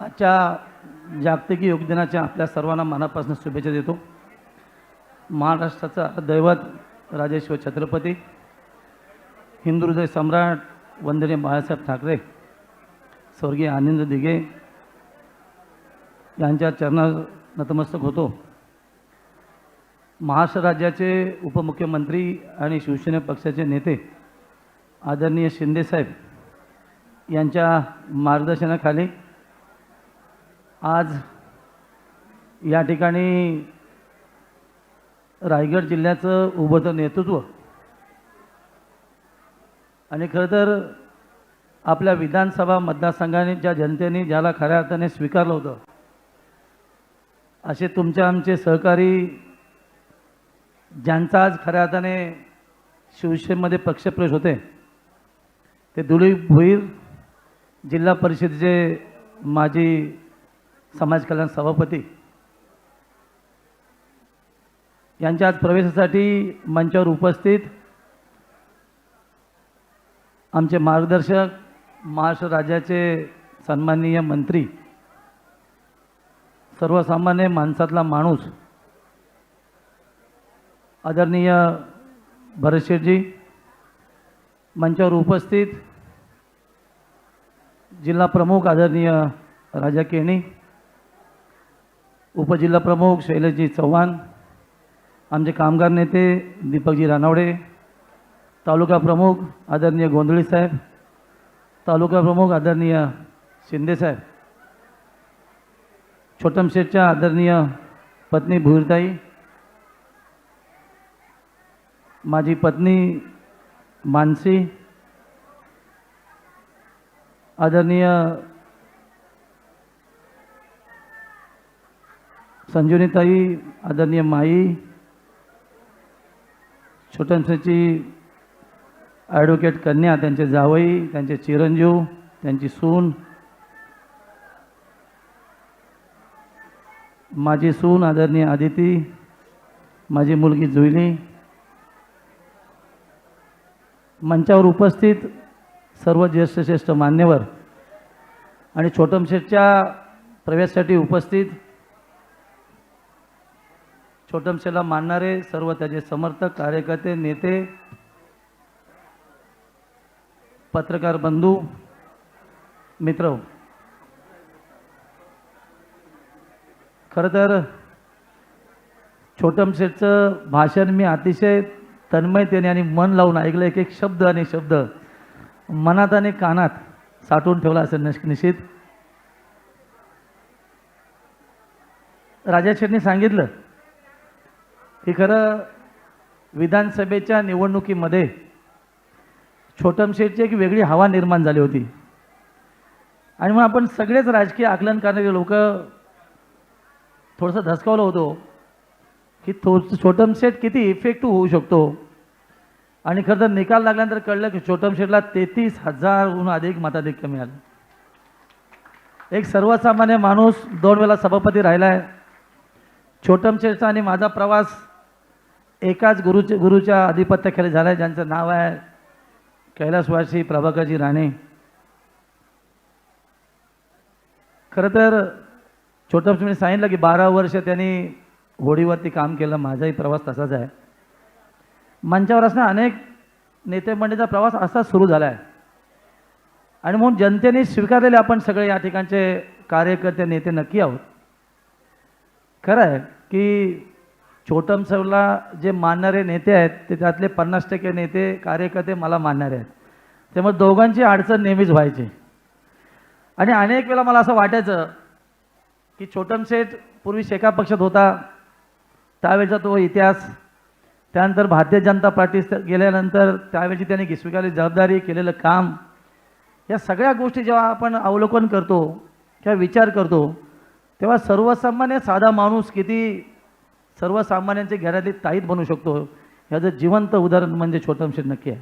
आजच्या जागतिक योग दिनाच्या आपल्या सर्वांना मनापासून शुभेच्छा देतो. महाराष्ट्राचा दैवत राजेश्वर छत्रपती हिंदू हृदय सम्राट वंदनीय बाळासाहेब ठाकरे स्वर्गीय आनंद दिघे यांच्या चरणात नतमस्तक होतो. महाराष्ट्र राज्याचे उपमुख्यमंत्री आणि शिवसेना पक्षाचे नेते आदरणीय शिंदेसाहेब यांच्या मार्गदर्शनाखाली आज या ठिकाणी रायगड जिल्ह्याचं उभं नेतृत्व आणि खरं तर आपल्या विधानसभा मतदारसंघाने ज्या जनतेने ज्याला खऱ्या अर्थाने स्वीकारलं होतं असे तुमचे आमचे सहकारी ज्यांचा आज खऱ्या अर्थाने शिवसेनेमध्ये पक्षप्रवेश होते ते दुलीप भोईर जिल्हा परिषदेचे माजी समाज कल्याण सभापती. यांच्या आज प्रवेशासाठी मंचावर उपस्थित आमचे मार्गदर्शक महाराष्ट्र राज्याचे सन्माननीय मंत्री सर्वसामान्य माणसातला माणूस आदरणीय भरतशेठजी मंचावर उपस्थित जिल्हा प्रमुख आदरणीय राजा केणी उपजिल्हा प्रमुख शैलजी चव्हाण आमचे कामगार नेते दीपकजी रानवडे तालुका प्रमुख आदरणीय गोंधळी साहेब तालुका प्रमुख आदरणीय शिंदेसाहेब छोटमशेठच्या आदरणीय पत्नी भुईरताई माझी पत्नी मानसी आदरणीय संजीवनीताई आदरणीय माई छोटमशेठची ॲडव्होकेट कन्या त्यांचे जावई त्यांचे चिरंजीव त्यांची सून माझी सून आदरणीय आदिती माझी मुलगी जुईली मंचावर उपस्थित सर्व ज्येष्ठ श्रेष्ठ मान्यवर आणि छोटमशेठच्या प्रवेशासाठी उपस्थित छोटमशेला मानणारे सर्व त्याचे समर्थक कार्यकर्ते नेते पत्रकार बंधू मित्र हो. खरं तर छोटमशेठचं भाषण मी अतिशय तन्मयतेने आणि मन लावून ऐकलं एक एक शब्द आणि शब्द मनात आणि कानात साठवून ठेवला असेल निश निश्चित. राजा शेठने सांगितलं हे खरं विधानसभेच्या निवडणुकीमध्ये छोटमशेठची एक वेगळी हवा निर्माण झाली होती. आणि मग आपण सगळेच राजकीय आकलन करणारे लोक थोडंसं धसकावलं होतो की थो छोटमशेठ किती इफेक्टिव्ह होऊ शकतो. आणि खरं तर निकाल लागल्यानंतर कळलं की छोटमशेठला तेहतीस हजारहून अधिक मताधिक्य मिळालं एक सर्वसामान्य माणूस दोन वेळा सभापती राहिला आहे छोटमशेठचा आणि माझा प्रवास एकाच गुरुच्या गुरुच्या आधिपत्याखाली झाला आहे ज्यांचं नाव आहे कैलासवासी प्रभाकरजी राणे. खरं तर छोटमशेठने म्हणजे सांगितलं की बारा वर्ष त्यांनी होडीवरती काम केलं माझाही प्रवास तसाच आहे. मंचावर असणं अनेक नेते मंडळीचा प्रवास असाच सुरू झाला आहे आणि म्हणून जनतेने स्वीकारलेले आपण सगळे या ठिकाणचे कार्यकर्ते नेते नक्की आहोत. खरं आहे की छोटमसवला जे मानणारे नेते आहेत ते त्यातले पन्नास टक्के नेते कार्यकर्ते मला मानणारे आहेत. त्यामुळे दोघांची अडचण नेहमीच व्हायची. आणि अनेक वेळा मला असं वाटायचं की छोटमशेठ पूर्वी शेका पक्षात होता त्यावेळेचा तो इतिहास त्यानंतर भारतीय जनता पार्टीत गेल्यानंतर त्यावेळची त्यांनी स्वीकारली जबाबदारी केलेलं काम या सगळ्या गोष्टी जेव्हा आपण अवलोकन करतो किंवा विचार करतो तेव्हा सर्वसामान्य साधा माणूस किती सर्वसामान्यांचे घरातली ताईत बनू शकतो. ह्याचं जिवंत उदाहरण म्हणजे छोटमशेठ नक्की आहे.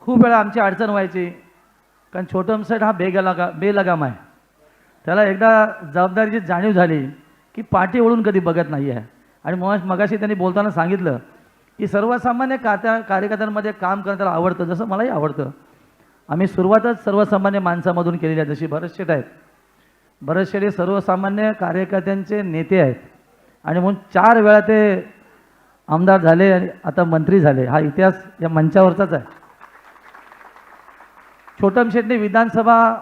खूप वेळा आमची अडचण व्हायची कारण छोटमशेठ हा बेगलागा बेलगाम आहे. त्याला एकदा जबाबदारीची जाणीव झाली की पाठी ओळून कधी बघत नाही आहे आणि मग मगाशी त्यांनी बोलताना सांगितलं की सर्वसामान्य कात्या कार्यकर्त्यांमध्ये काम करणं त्याला आवडतं जसं मलाही आवडतं. आम्ही सुरुवातच सर्वसामान्य माणसामधून केलेली आहे जशी भरत शेठ आहेत. बरेचसे हे सर्वसामान्य कार्यकर्त्यांचे नेते आहेत. आणि म्हणून चार वेळा ते आमदार झाले आणि आता मंत्री झाले. हा इतिहास या मंचावरचाच आहे. छोटम शेटने विधानसभा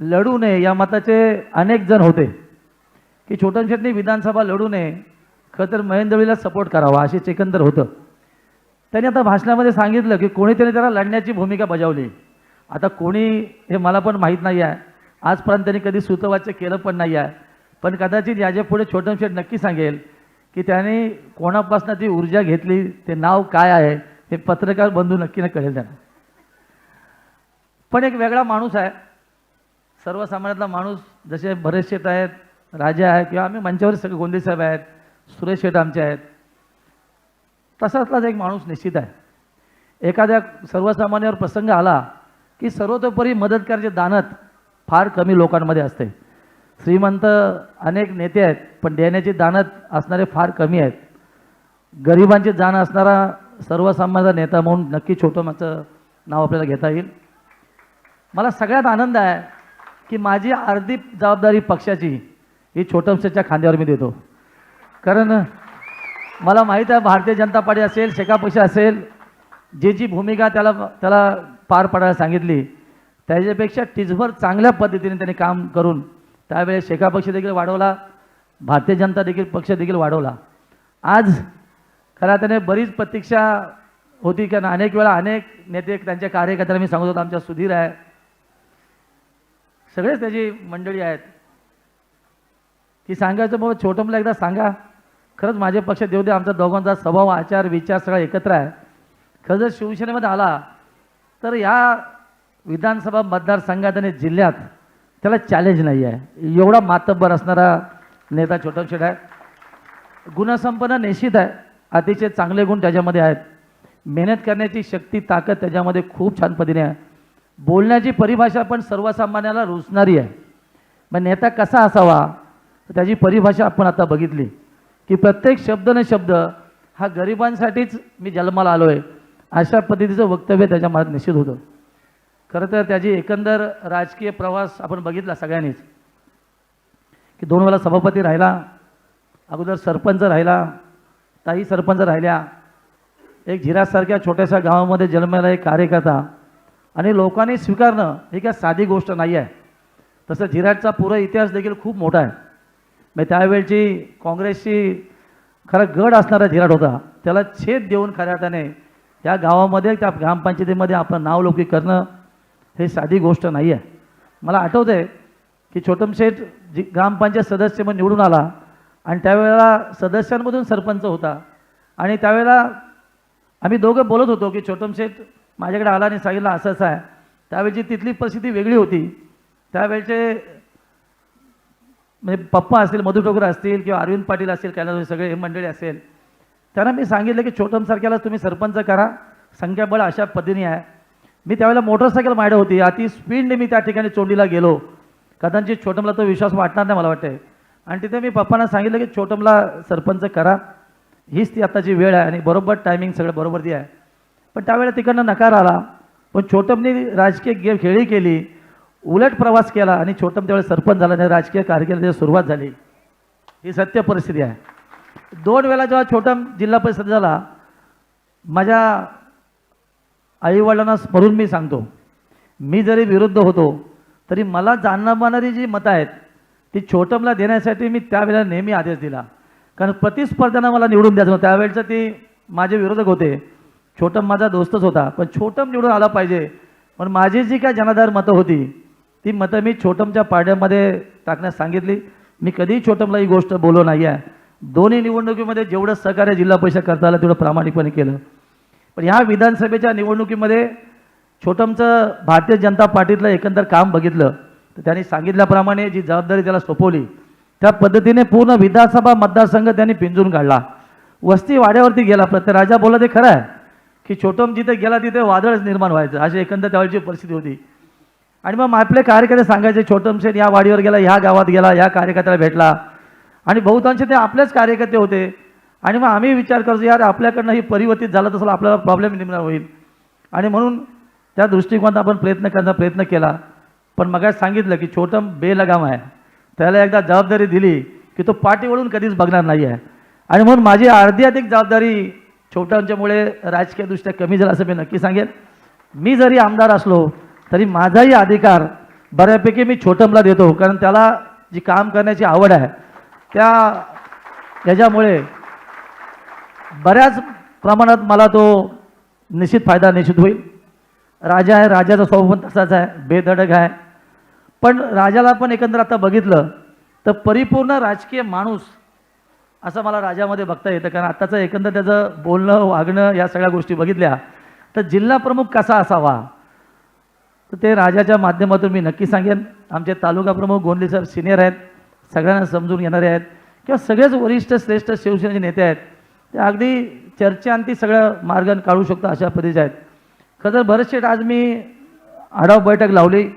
लढू नये या मताचे अनेक जण होते. की छोटम शेटने विधानसभा लढू नये खरं तर महेंद्रवीला सपोर्ट करावा असे एकंदर होतं. त्यांनी आता भाषणामध्ये सांगितलं की कोणीतरी त्याला लढण्याची भूमिका बजावली. आता कोणी हे मला पण माहीत नाही आहे आजपर्यंत त्यांनी कधी सुतवाच्य केलं पण नाही आहे पण कदाचित याच्यापुढे छोटम शेठ नक्की सांगेल की त्याने कोणापासून ती ऊर्जा घेतली ते नाव काय आहे हे पत्रकार बंधू नक्की ना कळेल त्यांना. पण एक वेगळा माणूस आहे. सर्वसामान्यातला माणूस जसे भरत शेठ आहेत राजा आहे किंवा आम्ही मंचावर सगळे गोंदे साहेब आहेत सुरेश शेठ आमचे आहेत. तसातलाच एक माणूस निश्चित आहे. एखाद्या सर्वसामान्यावर प्रसंग आला की सर्वतोपरी मदत करायचे दानत फार कमी लोकांमध्ये असते. श्रीमंत अनेक नेते आहेत पण देण्याची दानत असणारे फार कमी आहेत. गरिबांची जाण असणारा सर्वसामान्याचा नेता म्हणून नक्की छोटं माझं नाव आपल्याला घेता येईल. मला सगळ्यात आनंद आहे की माझी अर्धी जबाबदारी पक्षाची ही छोटमसेच्या खांद्यावर मी देतो. कारण मला माहीत आहे भारतीय जनता पार्टी असेल शेका पक्ष असेल जी जी भूमिका त्याला त्याला पार पाडायला सांगितली त्याच्यापेक्षा टिचभर चांगल्या पद्धतीने त्यांनी काम करून त्यावेळेस शेका पक्ष देखील वाढवला भारतीय जनता देखील पक्ष देखील वाढवला. आज खरा त्याने बरीच प्रतीक्षा होती कारण अनेक वेळा अनेक नेते त्यांच्या कार्यकर्त्यांना मी सांगत होतो आमच्या सुधीर आहे. सगळेच त्याची मंडळी आहेत. की सांगायचं बाबा छोटमला एकदा सांगा खरंच माझे पक्ष देऊ दे आमचा दोघांचा स्वभाव आचार विचार सगळा एकत्र आहे. खरं जर शिवसेनेमध्ये आला तर या विधानसभा मतदारसंघात आणि जिल्ह्यात त्याला चॅलेंज नाही आहे एवढा मातब्बर असणारा नेता छोटा छोटा आहे. गुणसंपन्न निश्चित आहे. अतिशय चांगले गुण त्याच्यामध्ये आहेत. मेहनत करण्याची शक्ती ताकद त्याच्यामध्ये खूप छान पद्धतीने आहे. बोलण्याची परिभाषा पण सर्वसामान्याला रुचणारी आहे. मग नेता कसा असावा? त्याची परिभाषा आपण आता बघितली. की प्रत्येक शब्द न शब्द हा गरिबांसाठीच मी जन्माला आलो आहे अशा पद्धतीचं वक्तव्य त्याच्या मनात निश्चित होतं. खरं तर त्याची एकंदर राजकीय प्रवास आपण बघितला सगळ्यांनीच. की दोन वेळा सभापती राहिला अगोदर सरपंच राहिला ताई सरपंच राहिल्या. एक झिरासारख्या छोट्याशा गावामध्ये जन्माला एक कार्यकर्ता आणि लोकांनी स्वीकारणं ही काय साधी गोष्ट नाही आहे. तसं झिराटचा पुरा इतिहास देखील खूप मोठा आहे. मग त्यावेळची काँग्रेसची खरा गड असणारा झिराट होता त्याला छेद देऊन खऱ्या अर्थाने या गावामध्ये त्या ग्रामपंचायतीमध्ये आपलं नावलौकिक करणं हे साधी गोष्ट नाही आहे मला आठवतं आहे की छोटम शेठ जी ग्रामपंचायत सदस्य म्हणून निवडून आला आणि त्यावेळेला सदस्यांमधून सरपंच होता. आणि त्यावेळेला आम्ही दोघं बोलत होतो की छोटम शेठ माझ्याकडे आला आणि सांगितलं असं असं आहे. त्यावेळची तिथली परिस्थिती वेगळी होती. त्यावेळचे म्हणजे पप्पा असतील मधु ठोकर असतील किंवा अरविंद पाटील असतील काय सगळे हे मंडळी असेल. त्यांना मी सांगितलं की छोटमसारख्याला तुम्ही सरपंच करा. संख्याबळ अशा पद्धतीने आहे. मी त्यावेळेला मोटरसायकल मायडं होती. अति स्पीडने मी त्या ठिकाणी चोंडीला गेलो. कदाचित छोटमला तो विश्वास वाटणार नाही मला वाटते आणि तिथे मी पप्पांना सांगितलं की छोटमला सरपंच करा. हीच ती आत्ताची वेळ आहे आणि बरोबर टायमिंग सगळं बरोबर ती आहे. पण त्यावेळेला तिकडनं नकार आला. पण छोटमने राजकीय गेम खेळी केली. उलट प्रवास केला आणि छोटम त्यावेळेस सरपंच झाला आणि राजकीय कारकिर्दीची सुरुवात झाली. ही सत्य परिस्थिती आहे. दोन वेळा जेव्हा छोटम जिल्हा परिषद झाला माझ्या आईवडिलांना स्मरून मी सांगतो. मी जरी विरुद्ध होतो तरी मला जाणणारी जी मतं आहेत ती छोटमला देण्यासाठी मी त्यावेळेला नेहमी आदेश दिला. कारण प्रतिस्पर्धांना मला निवडून द्यायचं त्यावेळेचं ते माझे विरोधक होते. छोटम माझा दोस्तच होता. पण छोटम निवडून आला पाहिजे. पण माझी जी काय जनाधार मतं होती ती मतं मी छोटमच्या पाड्यामध्ये टाकण्यास सांगितली. मी कधीही छोटमला ही गोष्ट बोलो नाही आहे दोन्ही निवडणुकीमध्ये जेवढं सहकार्य जिल्हा परिषद करता आलं तेवढं प्रामाणिकपणे केलं. पण ह्या विधानसभेच्या निवडणुकीमध्ये छोटमचं भारतीय जनता पार्टीतलं एकंदर काम बघितलं तर त्यांनी सांगितल्याप्रमाणे जी जबाबदारी त्याला सोपवली त्या पद्धतीने पूर्ण विधानसभा मतदारसंघ त्यांनी पिंजून काढला. वस्ती वाड्यावरती गेला. प्रत्येक राजा बोला ते खरं आहे की छोटम जिथे गेला तिथे वादळच निर्माण व्हायचं. अशी एकंदर त्यावेळची परिस्थिती होती. आणि मग आपले कार्यकर्ते सांगायचे छोटम शेठ या वाडीवर गेला ह्या गावात गेला या कार्यकर्त्याला भेटला. आणि बहुतांश ते आपलेच कार्यकर्ते होते. आणि मग आम्ही विचार करतो यार आपल्याकडनं ही परिवर्तित झालं तसं आपल्याला प्रॉब्लेम निर्माण होईल. आणि म्हणून त्या दृष्टिकोनात आपण प्रयत्न करण्याचा प्रयत्न केला. पण मग सांगितलं की छोटं बेलगाम आहे. त्याला एकदा जबाबदारी दिली की तो पाठीवळून कधीच बघणार नाही आहे आणि म्हणून माझी अर्धी अधिक जबाबदारी छोट्यांच्यामुळे राजकीयदृष्ट्या कमी झाला असं मी नक्की सांगेन. मी जरी आमदार असलो तरी माझाही अधिकार बऱ्यापैकी मी छोटमला देतो. कारण त्याला जी काम करण्याची आवड आहे त्या याच्यामुळे बऱ्याच प्रमाणात मला तो निश्चित फायदा निश्चित होईल. राजा आहे राजाचा स्वभाव पण तसाच आहे बेधडक आहे. पण राजाला पण एकंदर आता बघितलं तर परिपूर्ण राजकीय माणूस असं मला राजामध्ये बघता येतं. कारण आत्ताचं एकंदर त्याचं बोलणं वागणं या सगळ्या गोष्टी बघितल्या तर जिल्हा प्रमुख कसा असावा? तर ते राजाच्या माध्यमातून मी नक्की सांगेन. आमचे तालुका प्रमुख गोंदले सर सिनियर आहेत. सगळ्यांना समजून घेणारे आहेत. किंवा सगळेच वरिष्ठ श्रेष्ठ शिवसेनेचे नेते आहेत. ते अगदी चर्च आणि ती सगळं मार्गाने काढू शकतो अशा पद्धतीचे आहेत. खरं तर बरेचसे आज मी आढावा बैठक लावली.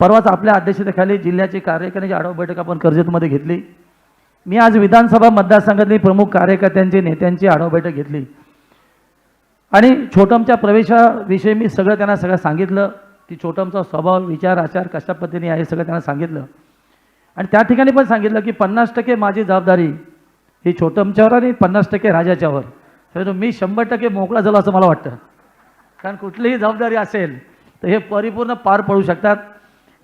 परवाच आपल्या अध्यक्षतेखाली जिल्ह्याची कार्यकारिणीची आढावा बैठक आपण कर्जतमध्ये घेतली. मी आज विधानसभा मतदारसंघातली प्रमुख कार्यकर्त्यांची नेत्यांची आढावा बैठक घेतली. आणि छोटमच्या प्रवेशाविषयी मी सगळं त्यांना सगळं सांगितलं. की छोटमचा स्वभाव विचार आचार कशा पद्धतीने आहे हे सगळं त्यांना सांगितलं. आणि त्या ठिकाणी पण सांगितलं की पन्नास टक्के माझी जबाबदारी ही छोटमच्यावर आणि पन्नास टक्के राजाच्यावर. तर मी शंभर टक्के मोकळा झालो असं मला वाटतं. कारण कुठलीही जबाबदारी असेल तर हे परिपूर्ण पार पडू शकतात.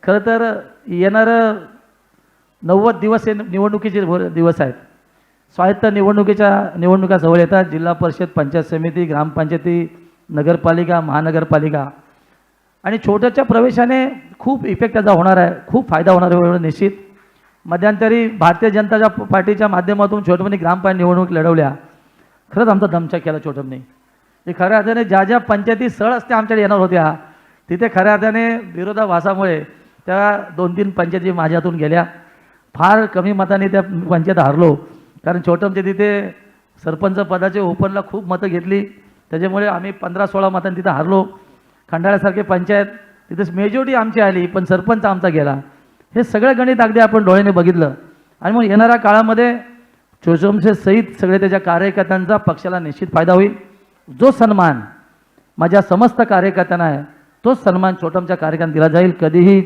खरं तर येणारं नव्वद दिवस हे निवडणुकीचे दिवस आहेत. स्वायत्त निवडणुकीच्या निवडणुका जवळ येतात. जिल्हा परिषद पंचायत समिती ग्रामपंचायती नगरपालिका महानगरपालिका. आणि छोट्याच्या प्रवेशाने खूप इफेक्ट त्याचा होणार आहे. खूप फायदा होणार आहे निश्चित. मध्यंतरी भारतीय जनताच्या पार्टीच्या माध्यमातून छोटमनी ग्रामपंचायत निवडणूक लढवल्या खरंच आमचा दमछाक केला छोटमने. हे खऱ्या अर्थाने ज्या ज्या पंचायती सळ असते आमच्याकडे येणार होत्या तिथे खऱ्या अर्थाने विरोधाभासामुळे त्या दोन तीन पंचायती माझ्यातून गेल्या. फार कमी मताने त्या पंचायत हारलो कारण छोटमचे तिथे सरपंच पदाचे ओपनला खूप मतं घेतली. त्याच्यामुळे आम्ही पंधरा सोळा मतांनी तिथं हारलो. खंडाळ्यासारखे पंचायत तिथेच मेजॉरिटी आमची आली पण सरपंच आमचा गेला. हे सगळं गणित अगदी आपण डोळ्याने बघितलं. आणि मग येणाऱ्या काळामध्ये चोचमचे सहित सगळे त्याच्या कार्यकर्त्यांचा पक्षाला निश्चित फायदा होईल. जो सन्मान माझ्या समस्त कार्यकर्त्यांना आहे तोच सन्मान छोटमच्या कार्यक्रम दिला जाईल. कधीही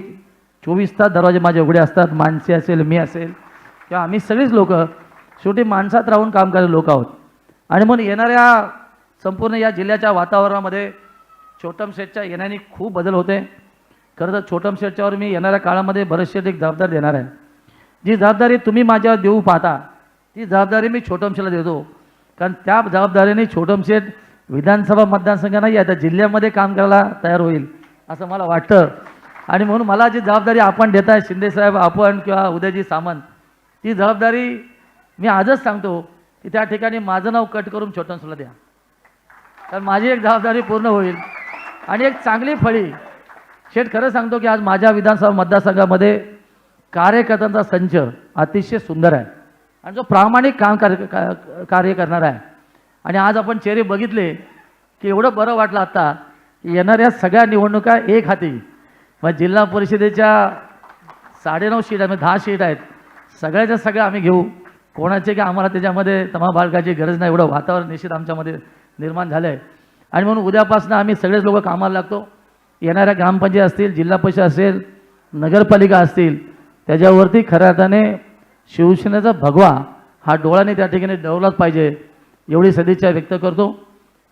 चोवीस तास दरवाजे माझे उघडे असतात माणसे असेल मी असेल किंवा आम्ही सगळीच लोक शेवटी माणसात राहून काम करणारे लोक आहोत. आणि म्हणून येणाऱ्या संपूर्ण या जिल्ह्याच्या वातावरणामध्ये छोटम शेठच्या येण्याने खूप बदल होते. खरं तर छोटम शेठच्यावर मी येणाऱ्या काळामध्ये बरेचसे एक जबाबदारी देणार आहे. जी जबाबदारी तुम्ही माझ्यावर देऊ पाहता ती जबाबदारी मी छोटमशेला देतो. कारण त्या जबाबदारीने छोटमशेठ विधानसभा मतदारसंघ नाही आहे तर जिल्ह्यामध्ये काम करायला तयार होईल असं मला वाटतं. आणि म्हणून मला जी जबाबदारी आपण देत आहे शिंदेसाहेब आपण किंवा उदयजी सामंत ती जबाबदारी मी आजच सांगतो की त्या ठिकाणी माझं नाव कट करून छोटमशेला द्या. कारण माझी एक जबाबदारी पूर्ण होईल. आणि एक चांगली फळी शेठ खरं सांगतो की आज माझ्या विधानसभा मतदारसंघामध्ये कार्यकर्त्यांचा संच अतिशय सुंदर आहे. आणि जो प्रामाणिक काम कार्य का- कार्य करणार आहे. आणि आज आपण चेहरे बघितले की एवढं बरं वाटलं आता की येणाऱ्या सगळ्या निवडणुका एक हाती. मग जिल्हा परिषदेच्या साडेनऊ सीट आहे दहा सीट आहेत. सगळ्याच्या सगळ्या आम्ही घेऊ. कोणाचे की आम्हाला त्याच्यामध्ये तमा बाळगाची गरज नाही. एवढं वातावरण निश्चित आमच्यामध्ये निर्माण झालं आहे आणि म्हणून उद्यापासून आम्ही सगळेच लोक कामाला लागतो. येणाऱ्या ग्रामपंचायत असतील जिल्हा परिषद असेल नगरपालिका असतील त्याच्यावरती खऱ्या अर्थाने शिवसेनेचा भगवा हा डोळ्याने त्या ठिकाणी डवलाच पाहिजे एवढी सदिच्छा व्यक्त करतो.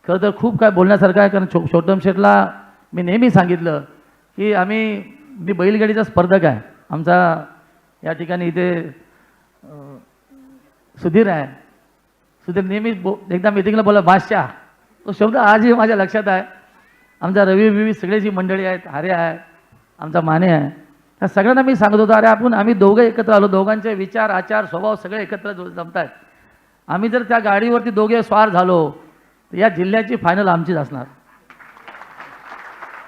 खरं तर खूप काय बोलण्यासारखं आहे कारण छो छोटम शेठला मी नेहमी सांगितलं की आम्ही मी बैलगाडीचा स्पर्धक आहे. आमचा या ठिकाणी इथे सुधीर आहे. सुधीर नेहमी बो एकदा मिटिंगला बोला बादशाह तो शब्द आजही माझ्या लक्षात आहे. आमचा रवी बिवी सगळे जी मंडळी आहेत हरे आहे आमचा माने आहे. त्या सगळ्यांना मी सांगत होतो अरे आपण आम्ही दोघं एकत्र आलो दोघांचे विचार आचार स्वभाव सगळे एकत्र जमत आहेत आम्ही जर त्या गाडीवरती दोघे स्वार झालो तर या जिल्ह्याची फायनल आमचीच असणार.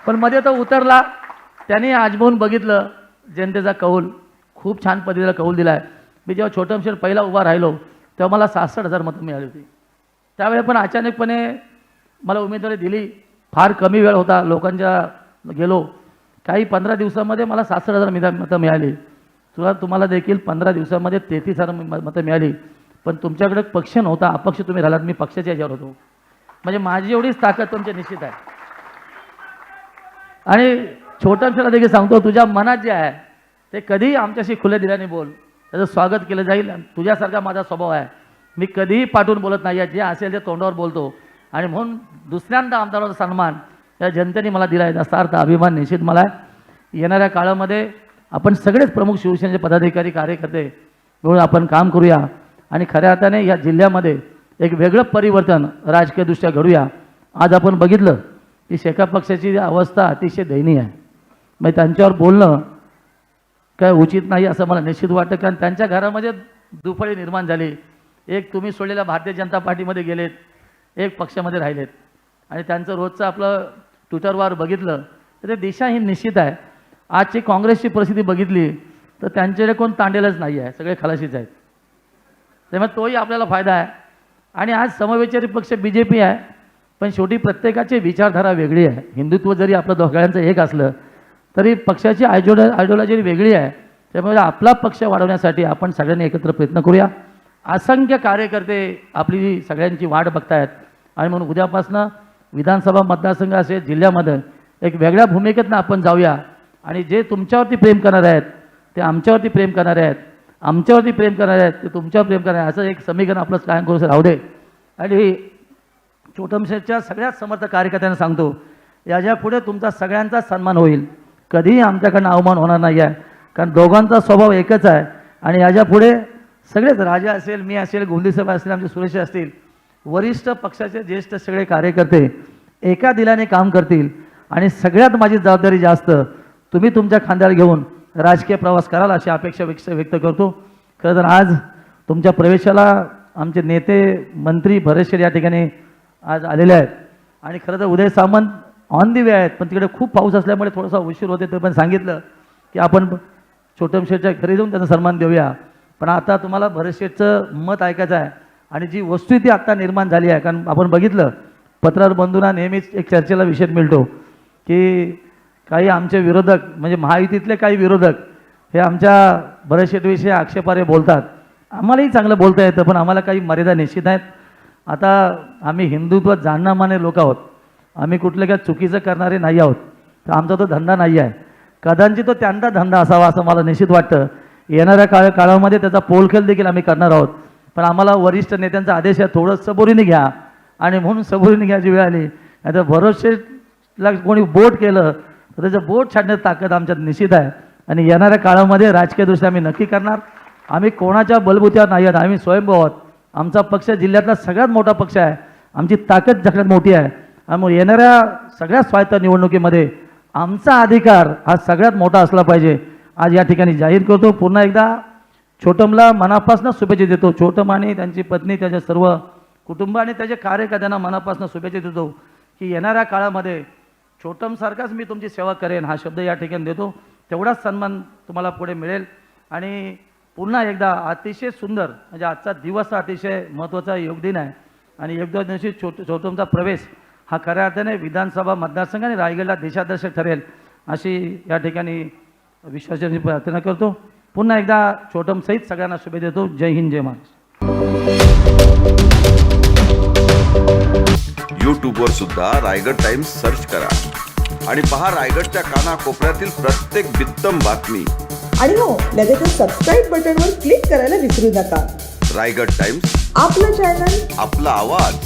पण मध्ये तो उतरला त्याने आजमावून बघितलं जनतेचा कौल खूप छान पद्धतीला कौल दिला आहे मी जेव्हा छोटमशेर पहिला उभा राहिलो तेव्हा मला सहासष्ट हजार मतं मिळाली होती. त्यावेळी पण अचानकपणे मला उमेदवारी दिली फार कमी वेळ होता लोकांच्या गेलो. काही पंधरा दिवसामध्ये मला सहासष्ट हजार मिदा मतं मिळाली. तुला तुम्हाला देखील पंधरा दिवसामध्ये तेहतीस हजार मतं मिळाली. पण तुमच्याकडे पक्ष नव्हता अपक्ष तुम्ही राहिलात मी पक्षाच्या याच्यावर होतो. म्हणजे माझी एवढीच ताकद तुमच्या निश्चित आहे. आणि छोट्या देखील सांगतो तुझ्या मनात जे आहे ते कधीही आमच्याशी खुल्या दिल्याने बोल. त्याचं स्वागत केलं जाईल तुझ्यासारखा माझा स्वभाव आहे. मी कधीही पाठवून बोलत नाही आहे जे असेल ते तोंडावर बोलतो. आणि म्हणून दुसऱ्यांदा आमदाराचा सन्मान या जनतेने मला दिला आहे. जास्त अर्थ अभिमान निश्चित मला आहे. येणाऱ्या काळामध्ये आपण सगळेच प्रमुख शिवसेनेचे पदाधिकारी कार्यकर्ते म्हणून आपण काम करूया आणि खऱ्या अर्थाने या जिल्ह्यामध्ये एक वेगळं परिवर्तन राजकीयदृष्ट्या घडूया. आज आपण बघितलं की शेका पक्षाची अवस्था अतिशय दयनीय आहे. मग त्यांच्यावर बोलणं काय उचित नाही असं मला निश्चित वाटतं. कारण त्यांच्या घरामध्ये दुफळी निर्माण झाली. एक तुम्ही सोडलेल्या भारतीय जनता पार्टीमध्ये गेलेत. एक पक्षामध्ये राहिलेत. आणि त्यांचं रोजचं आपलं ट्विटरवर बघितलं तर ते दिशा ही निश्चित आहे. आजची काँग्रेसची परिस्थिती बघितली तर त्यांच्याकडे कोण तांडेलच नाही आहे सगळे खलाशीच आहेत. त्यामुळे तोही आपल्याला फायदा आहे. आणि आज समविचारी पक्ष बी जे पी आहे पण शेवटी प्रत्येकाची विचारधारा वेगळी आहे. हिंदुत्व जरी आपलं दोघांचं एक असलं तरी पक्षाची आयडिओलॉ आयडिओलॉजी वेगळी आहे. त्यामुळे आपला पक्ष वाढवण्यासाठी आपण सगळ्यांनी एकत्र प्रयत्न करूया. असंख्य कार्यकर्ते आपली सगळ्यांची वाट बघतायत. आणि म्हणून उद्यापासनं विधानसभा मतदारसंघ असेल जिल्ह्यामध्ये एक वेगळ्या भूमिकेतनं आपण जाऊया. आणि जे तुमच्यावरती प्रेम करणारे आहेत ते आमच्यावरती प्रेम करणारे आहेत आमच्यावरती प्रेम करणारे आहेत ते तुमच्यावर प्रेम करणारे असं एक समीकरण आपलं कायम करू राहू दे. आणि छोटमशेच्या सगळ्याच समर्थ कार्यकर्त्यांना सांगतो याच्यापुढे तुमचा सगळ्यांचा सन्मान होईल. कधीही आमच्याकडनं अवमान होणार नाही आहे. कारण दोघांचा स्वभाव एकच आहे. आणि याच्यापुढे सगळेच राजा असेल मी असेल गुंडिसभा असेल आमचे सुरेश असतील वरिष्ठ पक्षाचे ज्येष्ठ सगळे कार्यकर्ते एका दिलाने काम करतील आणि सगळ्यात माझी जबाबदारी जास्त तुम्ही तुमच्या खांद्यावर घेऊन राजकीय प्रवास कराल अशी अपेक्षा व्यक्त व्यक्त करतो. खरं तर आज तुमच्या प्रवेशाला आमचे नेते मंत्री भरेशेर या ठिकाणी आज आलेले आहेत. आणि खरं तर उदय सामंत ऑन दी वे आहेत पण तिकडे खूप पाऊस असल्यामुळे थोडासा उशीर होते ते पण सांगितलं की आपण छोटमशेठच्या घरी जाऊन त्यांचा सन्मान देऊया. पण आता तुम्हाला भरतशेठचं मत ऐकायचं आहे. आणि जी वस्तुस्थिती आत्ता निर्माण झाली आहे कारण आपण बघितलं पत्रार बंधूंना नेहमीच एक चर्चेला विषय मिळतो की काही आमचे विरोधक म्हणजे महायुतीतले काही विरोधक हे आमच्या भरतशेठविषयी आक्षेपारे बोलतात. आम्हालाही चांगलं बोलता येतं पण आम्हाला काही मर्यादा निश्चित आहेत. आता आम्ही हिंदुत्व जाणणामाने लोक आहोत. आम्ही कुठलं काय चुकीचं करणारे नाही आहोत. तर आमचा तो धंदा नाही आहे. कदाचित तो त्यांचा धंदा असावा असं मला निश्चित वाटतं. येणाऱ्या काळ काळामध्ये त्याचा पोलखेल देखील आम्ही करणार आहोत. पण आम्हाला वरिष्ठ नेत्यांचा आदेश आहे थोडं सबुरीने घ्या. आणि म्हणून सबुरीने घ्यायची वेळ आली. नाही तर भरोसेला कोणी बोट केलं तर त्याचं बोट छाडण्याची ताकद आमच्यात निश्चित आहे. आणि येणाऱ्या काळामध्ये राजकीयदृष्ट्या आम्ही नक्की करणार. आम्ही कोणाच्या बलबुत्यावर नाही आहोत आम्ही स्वयंभू आहोत. आमचा पक्ष जिल्ह्यातला सगळ्यात मोठा पक्ष आहे. आमची ताकद सगळ्यात मोठी आहे. आणि येणाऱ्या सगळ्या स्वायत्त निवडणुकीमध्ये आमचा अधिकार हा सगळ्यात मोठा असला पाहिजे. आज या ठिकाणी जाहीर करतो. पुन्हा एकदा छोटमला मनापासून शुभेच्छा देतो. छोटम आणि त्यांची पत्नी त्याच्या सर्व कुटुंब आणि त्याच्या कार्यकर्त्यांना मनापासून शुभेच्छा देतो. की येणाऱ्या काळामध्ये छोटमसारखाच मी तुमची सेवा करेन हा शब्द या ठिकाणी देतो. तेवढाच सन्मान तुम्हाला पुढे मिळेल. आणि पुन्हा एकदा अतिशय सुंदर म्हणजे आजचा दिवस अतिशय महत्त्वाचा योग दिन आहे. आणि योगदा दिवशी छोट छोटमचा प्रवेश हा खऱ्या अर्थाने विधानसभा मतदारसंघ आणि रायगडला देशादर्शक ठरेल अशी या ठिकाणी विश्वासाची प्रार्थना करतो. पुन्हा एकदा छोटम सहित सगळ्यांना शुभेच्छा देतो. जय हिंद जय महाराष्ट्र. यूट्यूबवर सुद्धा रायगड टाइम्स सर्च करा. आणि पहा रायगडच्या कानाकोपऱ्यातील प्रत्येक बित्तम बातमी. आणि हो लगेचच सबस्क्राईब बटनवर क्लिक करायला विसरू नका. रायगड टाइम्स. आपलं चॅनल आपला आवाज.